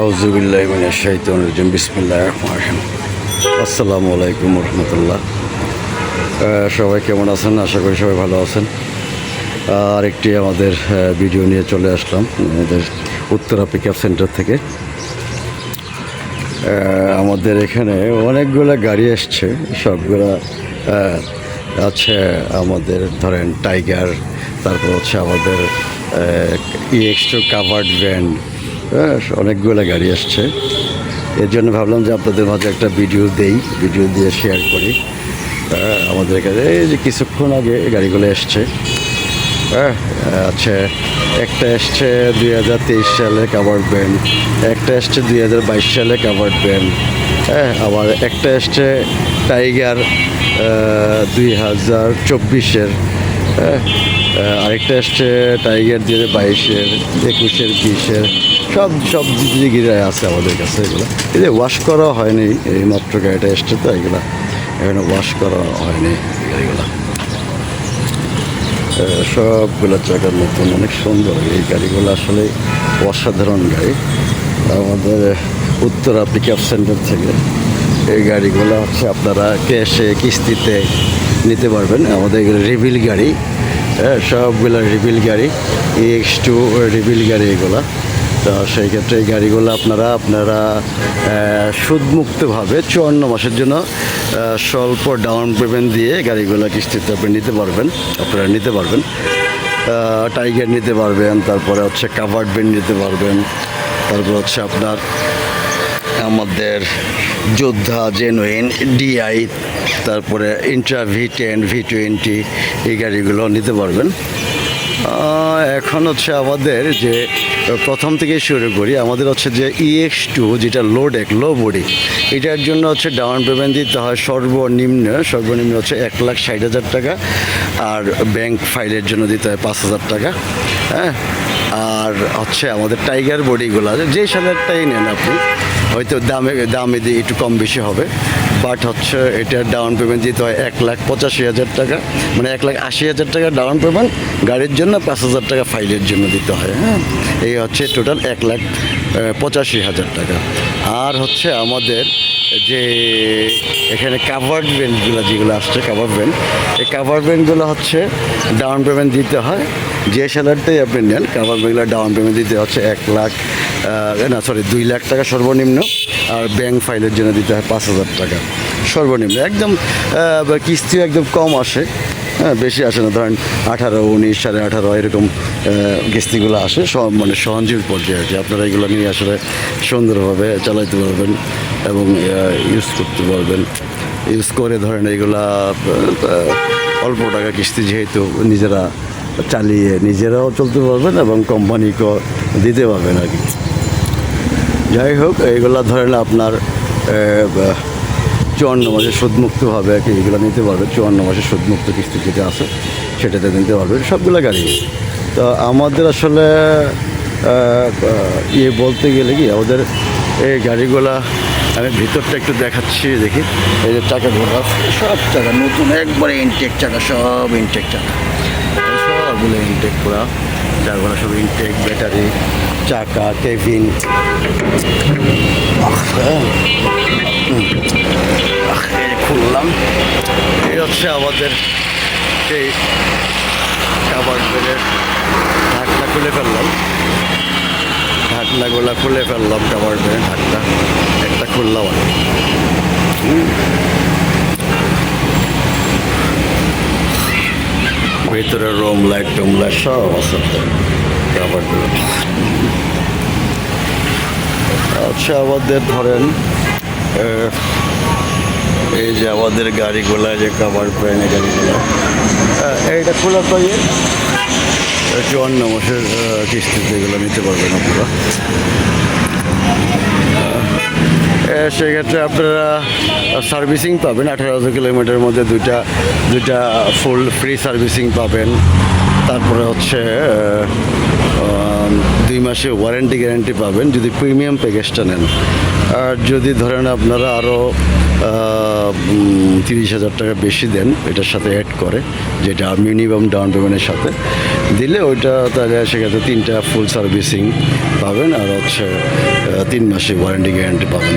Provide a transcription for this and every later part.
আউজুবিল্লাহ মিনা শাহিতান রাজিম বিসমিল্লাহ রহমান রহিম। আসসালামু আলাইকুম রহমতুল্লাহ। সবাই কেমন আছেন? আশা করি সবাই ভালো আছেন। আর একটি আমাদের ভিডিও নিয়ে চলে আসলাম, আমাদের উত্তরা আপ সেন্টার থেকে। আমাদের এখানে অনেকগুলো গাড়ি এসছে সবগুলো আছে আমাদের, ধরেন টাইগার তারপর হচ্ছে আমাদের ইএক্স কাভার্ড ভ্যান হ্যাঁ অনেকগুলো গাড়ি আসছে। এর জন্য ভাবলাম যে আপনাদের মাঝে একটা ভিডিও দেই ভিডিও দিয়ে শেয়ার করি। হ্যাঁ, আমাদের এখানে এই যে কিছুক্ষণ আগে গাড়িগুলো এসছে। হ্যাঁ আচ্ছা একটা এসছে দুই হাজার তেইশ সালে কাভার্ড ব্যান্ড একটা এসছে দুই হাজার বাইশ সালে কাভার্ড ব্যান্ড হ্যাঁ আবার একটা এসছে টাইগার দুই হাজার চব্বিশের। হ্যাঁ আরেকটা এসছে টাইগার দিয়ে বাইশের, একুশের, বিশের, সব সব জিগিরায় আছে আমাদের কাছে এগুলো। এই যে ওয়াশ করা হয়নি, এই মাত্র গাড়িটা এসছে তো এগুলো। এখানে ওয়াশ করা হয়নি গাড়িগুলো। সবগুলো জায়গা নতুন অনেক সুন্দর। এই গাড়িগুলো আসলে অসাধারণ গাড়ি। আমাদের উত্তরা পিক আপ সেন্টার থেকে। এই গাড়িগুলো হচ্ছে আপনারা ক্যাশে কিস্তিতে নিতে পারবেন। আমাদের এগুলো রিভিল গাড়ি। হ্যাঁ সবগুলো রিভিল গাড়ি। এক্স টু রিভিল গাড়ি এগুলো। তো সেই ক্ষেত্রে এই গাড়িগুলো আপনারা আপনারা সুদমুক্তভাবে চুয়ান্ন মাসের জন্য স্বল্প ডাউন পেমেন্ট দিয়ে গাড়িগুলো কিস্তিতে আপনি নিতে পারবেন। আপনারা নিতে পারবেন। টাইগার নিতে পারবেন, তারপরে হচ্ছে কাভার্ড বেন নিতে পারবেন। তারপর হচ্ছে আপনার আমাদের যোদ্ধা জেনুইন ডিআই তারপরে Intra V ten V twenty এই গাড়িগুলো নিতে পারবেন। এখন হচ্ছে আমাদের যে, প্রথম থেকে শুরু করি, আমাদের হচ্ছে যে ইএক্স টু যেটা লো ডেক লো বডি এটার জন্য হচ্ছে ডাউন পেমেন্ট দিতে হয় সর্বনিম্ন সর্বনিম্ন হচ্ছে এক লাখ ষাট হাজার টাকা, আর ব্যাংক ফাইলের জন্য দিতে হয় পাঁচ হাজার টাকা হ্যাঁ? আর হচ্ছে আমাদের টাইগার বডিগুলো আছে, যে সালেরটাই নেন আপনি হয়তো দামে দামে দিয়ে একটু কম বেশি হবে বাট হচ্ছে এটার ডাউন পেমেন্ট দিতে হয় এক লাখ পঁচাশি হাজার টাকা। মানে এক লাখ আশি হাজার টাকা ডাউন পেমেন্ট গাড়ির জন্য, পাঁচ হাজার টাকা ফাইলের জন্য দিতে হয় হ্যাঁ? এই হচ্ছে টোটাল এক লাখ পঁচাশি হাজার টাকা। আর হচ্ছে আমাদের যে এখানে কাভার্ড ভ্যানগুলো যেগুলো আসছে কাভার ভ্যান এই কাভার ভ্যানগুলো হচ্ছে ডাউন পেমেন্ট দিতে হয়। যে স্যালারটাই আপনি নেন কাভার ভ্যানগুলো ডাউন পেমেন্ট দিতে হচ্ছে এক লাখ না সরি দুই লাখ টাকা সর্বনিম্ন। আর ব্যাংক ফাইলের জন্য দিতে হয় পাঁচ হাজার টাকা। সর্বনিম্ন, একদম কিস্তিও একদম কম আসে। হ্যাঁ বেশি আসে না। ধরেন আঠারো, উনিশ, সাড়ে আঠারো, এরকম কিস্তিগুলো আসে। মানে সহনজীব পর্যায়ে আর কি। আপনারা এগুলো নিয়ে আসলে সুন্দরভাবে চালাইতে পারবেন এবং ইউজ করতে পারবেন। ইউজ করে ধরেন এগুলা অল্প টাকা কিস্তি যেহেতু নিজেরা চালিয়ে নিজেরাও চলতে পারবেন এবং কোম্পানিকেও দিতে পারবেন আর কি। যাই হোক, এইগুলা ধরেন আপনার চুয়ান্ন মাসে সুদমুক্তভাবে আর কি এগুলো নিতে পারবে। চুয়ান্ন মাসে সুদমুক্ত কিস্তি যেটা আছে, সেটাতে নিতে পারবে। সবগুলো গাড়ি। তো আমাদের আসলে ইয়ে বলতে গেলে কি, আমাদের এই গাড়িগুলা, আমি ভিতরটা একটু দেখাচ্ছি, দেখি। এই যে চাকা ঘোরা সব চাকা, নতুন, একবারে ইনটেক চাকা, সব ইনটেক চাকা। সবগুলো ইনটেক করা। চাকাগুলো সব ইনটেক ব্যাটারি চাকা কেভিন খুললাম। এই হচ্ছে আমাদের সেই কাবার বেডের ঢাকনা খুলে ফেললাম। ঢাকনাগুলো খুলে ফেললাম কাবার বেডের ঢাকনা। একটা খুললাম আর কি। হুম। ভিতরে রোম লাইট টোম লাইট সব আছে। আচ্ছা আমাদের ধরেন এই যে আমাদের গাড়িগুলা, যে কাভার প্যানে গাড়িগুলো এইটা খোলা তো ইয়ে? চুয়ান্ন মাসের কিস্তিতে এগুলো নিতে পারবেন আপনারা। সেক্ষেত্রে আপনারা সার্ভিসিং পাবেন, আঠারো হাজার কিলোমিটারের মধ্যে দুইটা দুইটা ফুল ফ্রি সার্ভিসিং পাবেন। তারপরে হচ্ছে দুই মাসে ওয়ারেন্টি গ্যারেন্টি পাবেন যদি প্রিমিয়াম প্যাকেজটা নেন। আর যদি ধরেন আপনারা আরও তিরিশ হাজার টাকা বেশি দেন, এটার সাথে অ্যাড করে, যেটা মিনিমাম ডাউন পেমেন্টের সাথে, দিলে ওইটা তাহলে সেক্ষেত্রে তিনটা ফুল সার্ভিসিং পাবেন, আর হচ্ছে তিন মাসে ওয়ারেন্টি গ্যারেন্টি পাবেন।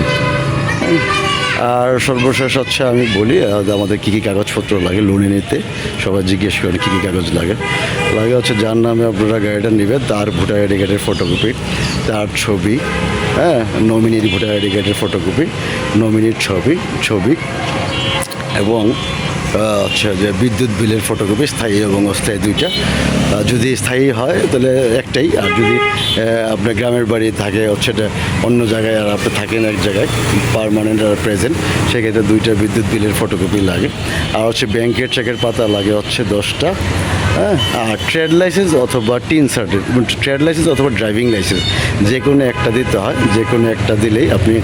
আর সর্বশেষ হচ্ছে আমি বলি আমাদের কী কী কাগজপত্র লাগে লোনে নিতে? সবাই জিজ্ঞেস করেন কী কী কাগজ লাগে। লাগে হচ্ছে যার নামে আপনারা গাড়িটা নেবেন, তার ভোটার আইডি কার্ডের ফটোকপি তার ছবি হ্যাঁ নমিনির ভোটার আইডি কার্ডের ফটোকপি নমিনির ছবি ছবি, এবং হচ্ছে যে বিদ্যুৎ বিলের ফটোকপি স্থায়ী এবং অস্থায়ী দুইটা। যদি স্থায়ী হয়, তাহলে একটাই। আর যদি আপনার গ্রামের বাড়ি থাকে, হচ্ছে অন্য জায়গায় আর আপনি থাকেন এক জায়গায় পারমানেন্ট আর প্রেজেন্ট সেক্ষেত্রে দুইটা বিদ্যুৎ বিলের ফটোকপি লাগে। আর হচ্ছে ব্যাংকের চেকের পাতা লাগে হচ্ছে দশটা। হ্যাঁ? আর ট্রেড লাইসেন্স অথবা টিন সার্টিফিকেট ট্রেড লাইসেন্স অথবা ড্রাইভিং লাইসেন্স, যে কোনো একটা দিতে হয়, যে কোনো একটা দিলেই আপনি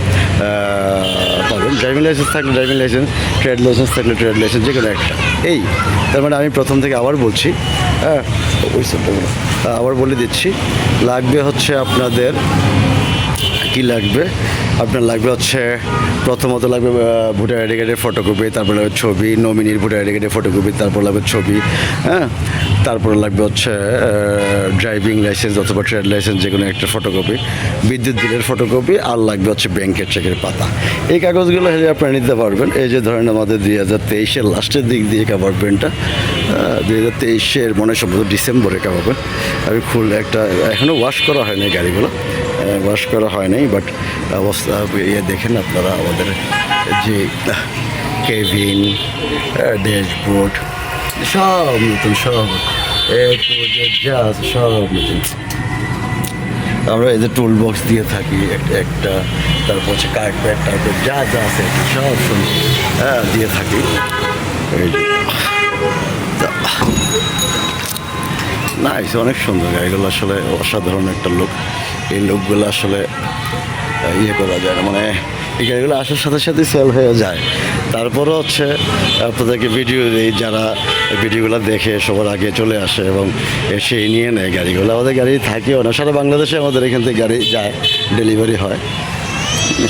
পাবেন। ড্রাইভিং লাইসেন্স থাকলে ড্রাইভিং লাইসেন্স, ট্রেড লাইসেন্স থাকলে ট্রেড লাইসেন্স, যে কোনো একটা। এই, তার মানে আমি প্রথম থেকে আবার বলছি হ্যাঁ আবার বলে দিচ্ছি, লাগবে হচ্ছে আপনাদের কি লাগবে? আপনার লাগবে হচ্ছে প্রথমত লাগবে ভোটার আইডি কার্ডের ফটোকপি তারপর লাগবে ছবি নমিনির ভোটার আইডি কার্ডের ফটোকপি তারপর লাগবে ছবি হ্যাঁ? তারপর লাগবে হচ্ছে ড্রাইভিং লাইসেন্স অথবা ট্রেড লাইসেন্স যে কোনো একটা ফটোকপি বিদ্যুৎ বিলের ফটোকপি আর লাগবে হচ্ছে ব্যাংকের চেকের পাতা। এই কাগজগুলো আপনারা নিতে পারবেন। এই যে ধরেন আমাদের দুই হাজার তেইশের লাস্টের দিক দিয়ে কাভার পেনটা দুই হাজার তেইশের মনে সম্ভবত ডিসেম্বরে পেন আমি খুল একটা এখনও ওয়াশ করা হয়নি গাড়িগুলো। ওয়াশ করা হয় নাই বাট অবস্থা ইয়ে দেখেন আপনারা আমাদের যে কেভিন, ড্যাশবোর্ড, সব নতুন, সব যা আছে সব নতুন। আমরা এই যে টুল বক্স দিয়ে থাকি একটা, তারপর হচ্ছে কার্পেট টার্পেট যা যা আছে সব হ্যাঁ দিয়ে থাকি। নাইস, অনেক সুন্দর গাড়িগুলো আসলে অসাধারণ একটা লোক এই লোকগুলো আসলে ইয়ে করা যায় না। মানে এই গাড়িগুলো আসার সাথে সাথে সেল হয়ে যায়। তারপরও হচ্ছে, আপনাদেরকে ভিডিও এই যারা ভিডিওগুলো দেখে সবার আগে চলে আসে এবং এসে নিয়ে নেয় গাড়িগুলো। আমাদের গাড়ি থাকেও না, সারা বাংলাদেশে আমাদের এখান থেকে গাড়ি যায় ডেলিভারি হয়।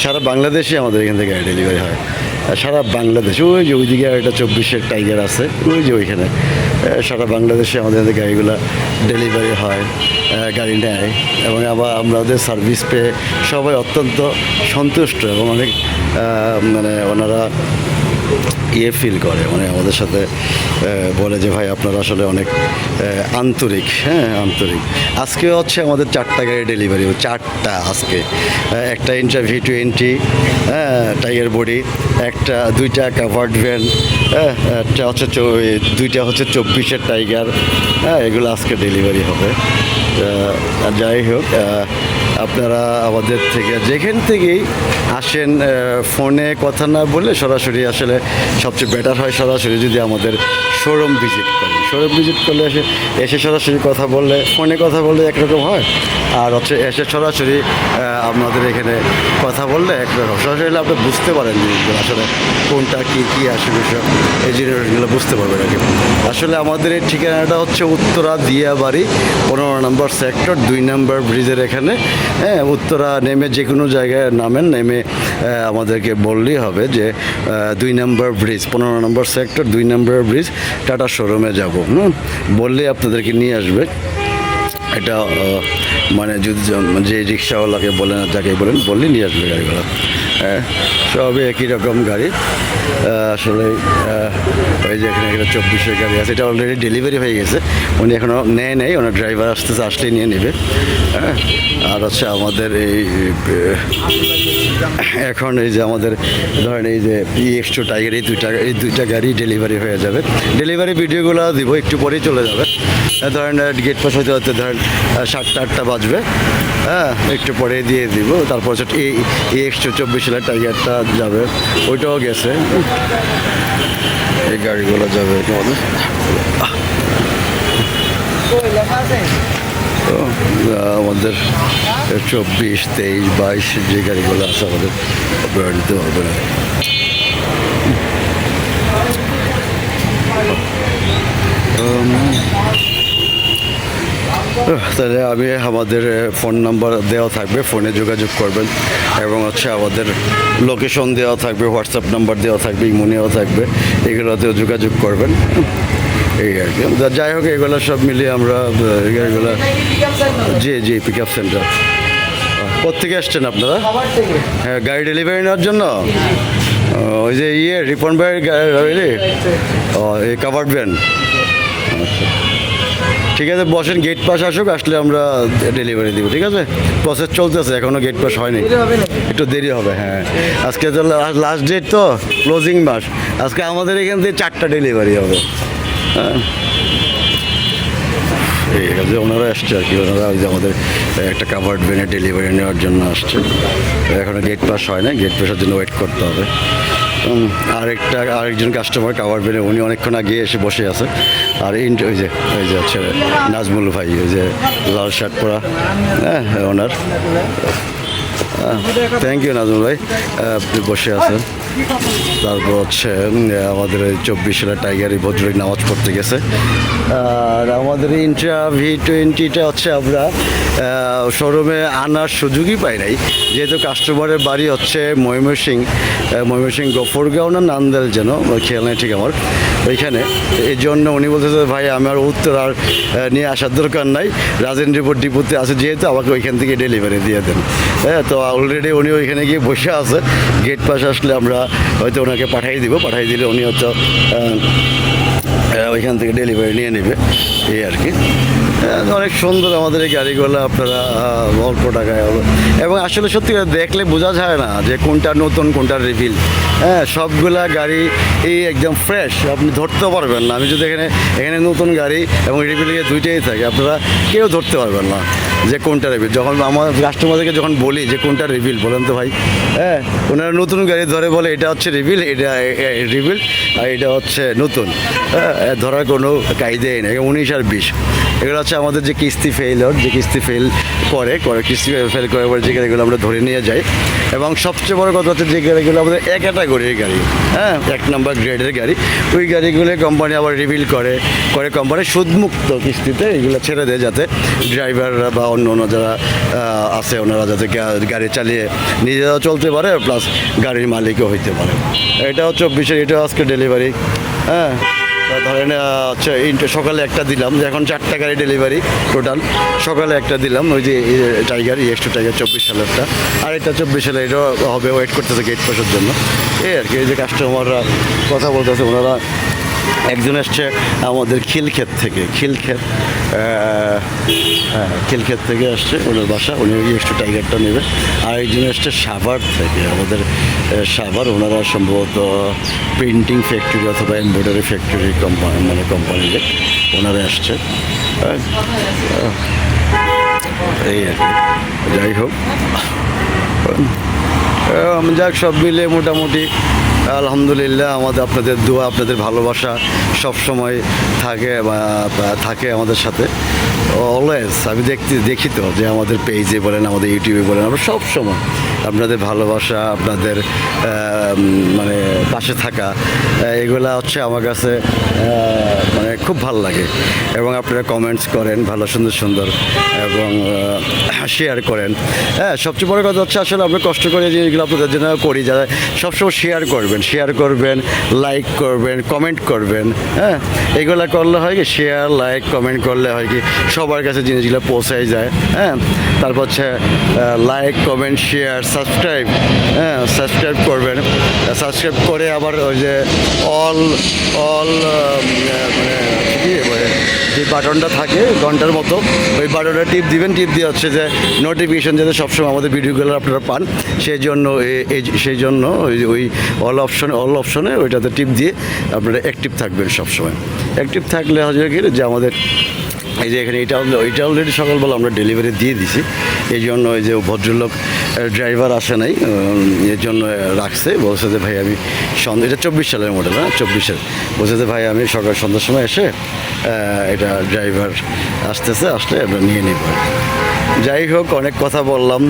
সারা বাংলাদেশে আমাদের এখান থেকে গাড়ি ডেলিভারি হয়। সারা বাংলাদেশ, ওই যে ওইদিকে একটা চব্বিশের টাইগার আছে, ওই যে ওইখানে। সারা বাংলাদেশে আমাদের গাড়িগুলো ডেলিভারি হয় গাড়ি নেয় এবং আবার আমাদের সার্ভিস পেয়ে সবাই অত্যন্ত সন্তুষ্ট এবং অনেক মানে ওনারা ইয়ে ফিল করে মানে আমাদের সাথে বলে যে, ভাই, আপনারা আসলে অনেক আন্তরিক। হ্যাঁ আন্তরিক। আজকে হচ্ছে আমাদের চারটা গাড়ি ডেলিভারি চারটা আজকে। একটা ইন্টার ভি টোয়েন্টি হ্যাঁ টাইগার বডি একটা, দুইটা কাভার্ড ভ্যান হ্যাঁ একটা হচ্ছে দুইটা হচ্ছে চব্বিশের টাইগার হ্যাঁ এগুলো আজকে ডেলিভারি হবে। যাই হোক আপনারা আমাদের থেকে যেখান থেকেই আসেন ফোনে কথা না বলে সরাসরি আসলে সবচেয়ে বেটার হয় সরাসরি যদি আমাদের শোরুম ভিজিট করেন। শোরুম ভিজিট করলে এসে এসে সরাসরি কথা বললে ফোনে কথা বললে একরকম হয়। আর হচ্ছে এসে সরাসরি আহ, আমাদের এখানে কথা বললে একরকম। সরাসরি আপনি বুঝতে পারেন আসলে কোনটা কী কী আসে বিষয় এই জিনিসগুলো বুঝতে পারবেন আর আসলে আমাদের এই ঠিকানাটা হচ্ছে উত্তরা দিয়াবাড়ি পনেরো নম্বর সেক্টর দুই নম্বর ব্রিজের এখানে। হ্যাঁ উত্তরা নেমে যে কোনো জায়গায় নামেন, নেমে আমাদেরকে বললেই হবে যে দুই নম্বর ব্রিজ, পনেরো নম্বর সেক্টর, দুই নম্বর ব্রিজ, টাটা শোরুমে যাব, হুম? বললেই আপনাদেরকে নিয়ে আসবে। এটা মানে যদি যে- রিক্সাওয়ালাকে বলেন যাকে বলেন, বললেই নিয়ে আসবে গাড়িগুলো সবই একই রকম গাড়ি। আসলে ওই যে এখানে একটা চব্বিশের গাড়ি আছে, এটা অলরেডি ডেলিভারি হয়ে গেছে। উনি এখনও নেয় নেই, ওনার ড্রাইভার আসতেছে, আসলেই নিয়ে নেবে। হ্যাঁ আর হচ্ছে আমাদের এই এখন এই যে আমাদের, ধরেন এই যে এক্সট্রো টাইগার এই দুইটা এই দুইটা গাড়ি ডেলিভারি হয়ে যাবে। ডেলিভারি ভিডিওগুলো দিব, একটু পরেই চলে যাবে। ধরেন গেট পাস হতে হতে ধরেন সাতটা, আটটা বাজবে। হ্যাঁ একটু পরে দিয়ে দিব। তারপর হচ্ছে এই এক্সট্রো চব্বিশ হাজার টাইগারটা যাবে। ওইটাও গেছে। এই গাড়িগুলো যাবে আমাদের তো আমাদের চব্বিশ, তেইশ, বাইশ যে গাড়িগুলো আছে, আমাদের নিতে পারবেন আর কি। উম, তাহলে আমি আমাদের ফোন নাম্বার দেওয়া থাকবে ফোনে যোগাযোগ করবেন। এবং হচ্ছে আমাদের লোকেশন দেওয়া থাকবে হোয়াটসঅ্যাপ নাম্বার দেওয়া থাকবে ইমোনিয়াও থাকবে, এগুলোতেও যোগাযোগ করবেন। এই আর কি। যাই হোক, এগুলো সব মিলিয়ে আমরা এগুলো G G pick up centre কোথেকে আসছেন আপনারা? হ্যাঁ গাড়ি ডেলিভারি নেওয়ার জন্য? ওই যে ইয়ে রিপন ভাইয়ের গাড়ি ও, এই কাভার্ড ভ্যান আচ্ছা। ঠিক আছে বসেন গেট পাস আসুক আসলে আমরা ডেলিভারি দিব ঠিক আছে? প্রসেস চলতেছে এখনও গেট পাস হয়নি। একটু দেরি হবে হ্যাঁ। আজকে তো লাস্ট ডেট তো ক্লোজিং মাস। আজকে আমাদের এখান থেকে চারটা ডেলিভারি হবে। হ্যাঁ। ঠিক আছে ওনারা আসছে আর কি ওনারা ওই যে আমাদের একটা কাভার্ড ভ্যানের ডেলিভারি নেওয়ার জন্য আসছে। এখনও গেট পাস হয় না গেট পাসের জন্য ওয়েট করতে হবে। আরেকটা, আরেকজন কাস্টমার কাভার পেলে উনি অনেকক্ষণ আগে এসে বসে আছে। আর ইন ওই যে ওই যে হচ্ছে নাজমুল ভাই ওই যে লাল শার্ট পরা হ্যাঁ ওনার। থ্যাংক ইউ নাজমুল ভাই আপনি বসে আছেন। তারপর হচ্ছে আমাদের ওই চব্বিশ সালের টাইগার এই নামাজ পড়তে গেছে। আর আমাদের ইন্ট্রা ভি টোয়েন্টিটা হচ্ছে আমরা শোরুমে আনার সুযোগই পাই নাই। যেহেতু কাস্টমারের বাড়ি হচ্ছে ময়মনসিং ময়মনসিং গফরগাঁও না নান্দাল যেন খেয়াল নেই ঠিক আমার, ওইখানে। এই জন্য উনি বলতেছে, ভাই, আমার উত্তর আর নিয়ে আসার দরকার নাই। রাজেন্দ্রপুর ডিপুতে আছে, যেহেতু আমাকে ওইখান থেকে ডেলিভারি দিয়ে দেন। হ্যাঁ তো অলরেডি উনি ওইখানে গিয়ে বসে আছে। গেট পাশে আসলে আমরা হয়তো ওনাকে পাঠিয়ে দিব পাঠিয়ে দিলে উনি হয়তো ওইখান থেকে ডেলিভারি নিয়ে নেবে, এই আর কি। অনেক সুন্দর আমাদের এই গাড়িগুলো, আপনারা অল্প টাকায় হলো এবং আসলে সত্যি দেখলে বোঝা যায় না যে কোনটা নতুন, কোনটা রিভিল হ্যাঁ সবগুলা গাড়ি এই একদম ফ্রেশ আপনি ধরতে পারবেন না। আমি যদি এখানে এখানে নতুন গাড়ি এবং রিভিলিংয়ে দুইটাই থাকে, আপনারা কেউ ধরতে পারবেন না যে কোনটা রিভিল যখন আমার কাস্টমারদেরকে যখন বলি যে কোনটা রিভিল বলেন তো ভাই। হ্যাঁ ওনারা নতুন গাড়ি ধরে বলে, এটা হচ্ছে রিভিল এটা রিভিল আর এটা হচ্ছে নতুন। হ্যাঁ ধরার কোনো কায়দাই নেই, উনিশ আর বিশ। এগুলো হচ্ছে আমাদের যে কিস্তি ফেইলর যে কিস্তি ফেল করে করে কিস্তি ফেল করার পরে যে গাড়িগুলো আমরা ধরে নিয়ে যাই। এবং সবচেয়ে বড় কথা হচ্ছে যে গাড়িগুলো আমাদের এক ক্যাটাগরির গাড়ি হ্যাঁ? এক নম্বর গ্রেডের গাড়ি। ওই গাড়িগুলো কোম্পানি আবার রিভিল করে করে কোম্পানি সুদমুক্ত কিস্তিতে এগুলো ছেড়ে দেয় যাতে ড্রাইভাররা বা অন্য অন্য যারা আছে, ওনারা যাতে গাড়ি চালিয়ে নিজেরাও চলতে পারে প্লাস গাড়ির মালিকও হইতে পারে। এটাও চব্বিশের এটাও আজকে ডেলিভারি হ্যাঁ? ধরেন ইন্ট- সকালে একটা দিলাম এখন চারটা গাড়ি ডেলিভারি টোটাল সকালে একটা দিলাম, ওই যে টাইগার ইয়েস্টু টাইগার চব্বিশ সালেরটা। আর এটা চব্বিশ সালে এটাও হবে ওয়েট করতেছে গেট পাসের জন্য। এই আর কি যে কাস্টমাররা কথা বলতেছে, ওনারা একজন এসছে আমাদের খিলক্ষেত থেকে খিলক্ষেত হ্যাঁ খিলক্ষেত থেকে আসছে ওনার বাসা উনি একটু টাইগারটা নেবে। আর একজন এসছে সাভার থেকে আমাদের সাভার ওনারা সম্ভবত প্রিন্টিং ফ্যাক্টরি অথবা এমব্রয়ডারি ফ্যাক্টরি কোম্পানি মানে কোম্পানিতে ওনারা আসছে। এই আর কি যাই হোক। আহ, যাক সব মিলে মোটামুটি আলহামদুলিল্লাহ আমাদের আপনাদের দোয়া আপনাদের ভালোবাসা সব সময় থাকে থাকে আমাদের সাথে। অলওয়েজ আমি দেখতে, দেখি তো যে আমাদের পেজে বলেন, আমাদের ইউটিউবে বলেন, আমরা সব সময় আপনাদের ভালোবাসা, আপনাদের মানে পাশে থাকা এগুলা হচ্ছে আমার কাছে মানে খুব ভালো লাগে। এবং আপনারা কমেন্টস করেন, ভালো, সুন্দর সুন্দর, এবং শেয়ার করেন। হ্যাঁ সবচেয়ে বড় কথা হচ্ছে আসলে আমরা কষ্ট করে যে জিনিসগুলো আপনাদের জন্য করি, যারা সবসময় শেয়ার করবেন শেয়ার করবেন লাইক করবেন কমেন্ট করবেন হ্যাঁ এগুলো করলে হয় কি শেয়ার লাইক কমেন্ট করলে হয় কি সবার কাছে জিনিসগুলো পৌঁছায় যায় হ্যাঁ? তারপর হচ্ছে লাইক কমেন্ট শেয়ার সাবস্ক্রাইব হ্যাঁ? সাবস্ক্রাইব করবেন। সাবস্ক্রাইব করে আবার ওই যে অল অল মানে যে বাটনটা থাকে, ঘণ্টার মতো, ওই বাটনটা টিপ দিবেন, টিপ দিয়ে হচ্ছে যে নোটিফিকেশন যাতে সবসময় আমাদের ভিডিওগুলো আপনারা পান। সেই জন্য সেই জন্য ওই ওই অল অপশন অল অপশনে ওইটাতে টিপ দিয়ে আপনারা অ্যাক্টিভ থাকবেন সবসময়। অ্যাক্টিভ থাকলে হচ্ছে যে আমাদের এই যে এখানে এটা এটা অলরেডি সকালবেলা আমরা ডেলিভারি দিয়ে দিছি। এই জন্য ওই যে ভদ্রলোক ড্রাইভার আসে নাই এর জন্য রাখছে। বলছে যে, ভাই, আমি সন্ধ্যা এটা চব্বিশ সালের মডেল হ্যাঁ? চব্বিশের বলছে যে, ভাই, আমি সকাল সন্ধ্যার সময় এসে এটা ড্রাইভার আসতেছে, আসলে আমরা নিয়ে নিব যাই হোক, অনেক কথা বললাম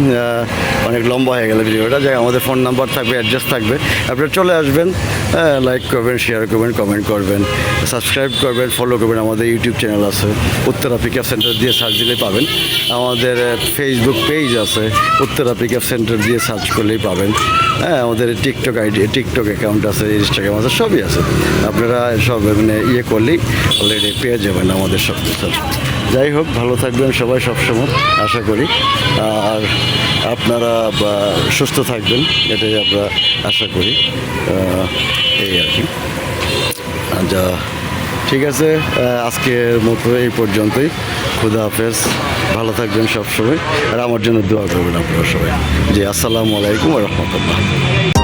অনেক লম্বা হয়ে গেল ভিডিওটা। যাই আমাদের ফোন নাম্বার থাকবে অ্যাড্রেস থাকবে। আপনারা চলে আসবেন লাইক করবেন শেয়ার করবেন কমেন্ট করবেন সাবস্ক্রাইব করবেন ফলো করবেন। আমাদের ইউটিউব চ্যানেল আছে। উত্তরা আপ সেন্টার দিয়ে সার্চ দিলেই পাবেন। আমাদের ফেসবুক পেজ আছে, উত্তরা আপ সেন্টার দিয়ে সার্চ করলেই পাবেন। হ্যাঁ আমাদের টিকটক আইডি টিকটক অ্যাকাউন্ট আছে ইনস্টাগ্রাম আছে, সবই আছে। আপনারা সব মানে ইয়ে করলেই অলরেডি পেয়ে যাবেন আমাদের সব কিছু। যাই হোক, ভালো থাকবেন সবাই সবসময়, আশা করি। আর আপনারা সুস্থ থাকবেন, এটাই আমরা আশা করি। এই আর কি। যা ঠিক আছে আজকের মতো এই পর্যন্তই। খুদা হাফেজ, ভালো থাকবেন সবসময়। আর আমার জন্য দোয়া করবেন আপনারা সবাই। জি, আসসালামু আলাইকুম রহমতুল্লাহ।